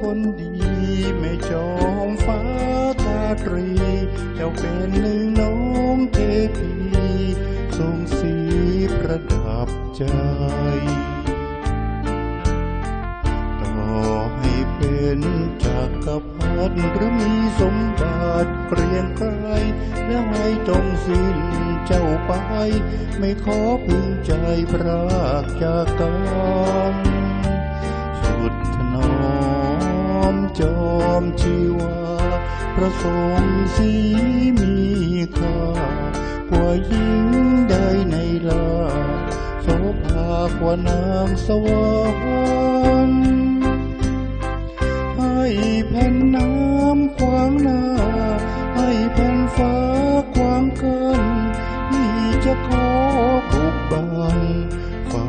คนดีแม่จอมฟ้าตาตรีเจ้าเป็นหนึ่งน้องเทพีทรงสีประดับใจต่อให้เป็นจักรพรรดิหรือมีสมบัติเกรียงไกรแล้วให้จงสิ้นเจ้าไป ไม่ขอพึงใจพราจากกัน มชีวาประสงค์สีมีค่ากว่ายิ่งใดในลาโสภากว่านางสวรรค์ให้แผ่นน้ำขวางหน้า ให้แผ่นฟ้าขวางกันที่จะขอบุกบันฝ่า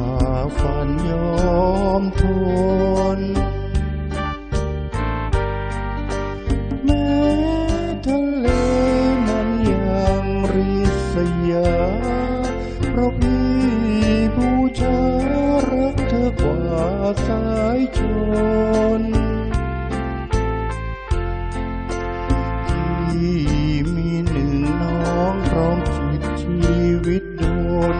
ฟันยอมทน ริษยาเพราะพี่บูชารักเธอกว่าสายชน ที่มีหนึ่งน้องพร้อมจิตชีวิตโดน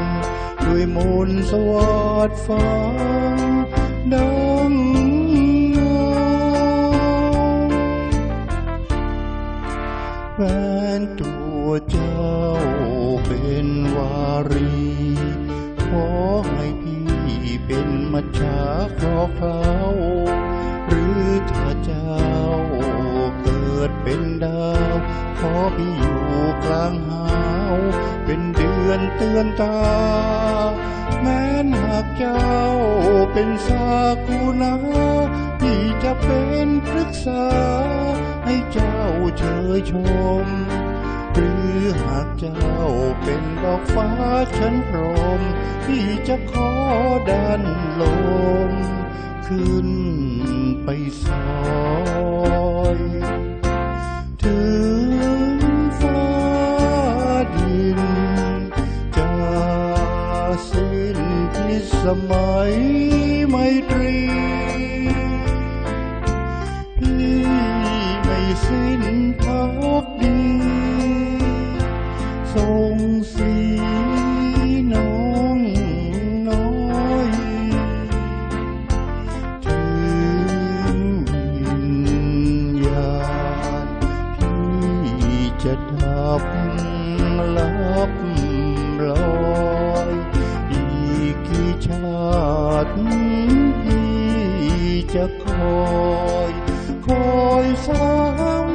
ด้วยมนต์สวัสดฟ้าดังงาแฟนตัวเจ้า เป็นวารี ขอให้พี่เป็นมัจฉาครอเคล้าหรือถ้าเจ้าเกิดเป็นดาว ขอพี่อยู่กลางหาว เป็นเดือนเตือนตา แม้นหากเจ้าเป็นสากูนาพี่จะเป็นปรึกษาให้เจ้าเชยชม หรือหากเจ้าเป็นดอกฟ้าฉันพรหมที่จะขอดันลม ขึ้นไปซอยถึงฟ้าดิน จะสิ้นพิสมัยไมตรีพี่ไม่สิ้นพัก งสีน้องน้อยถึงวิญญาณพี่จะดับลับลอยอีกกี่ชาติพี่จะคอย คอยสา